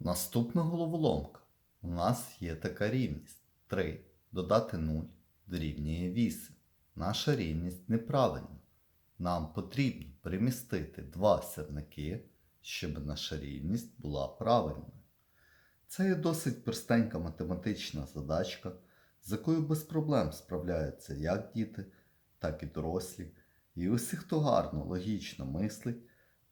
Наступна головоломка. У нас є така рівність. 3 додати 0 дорівнює 8. Наша рівність неправильна. Нам потрібно перемістити два сірники, щоб наша рівність була правильною. Це є досить простенька математична задачка, з якою без проблем справляються як діти, так і дорослі. І усі, хто гарно логічно мислить,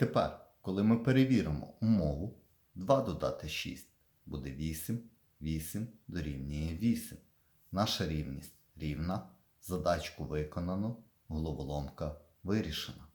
Тепер, коли ми перевіримо умову, 2 додати 6 буде 8, 8 дорівнює 8. Наша рівність рівна, задачку виконано, головоломка вирішена.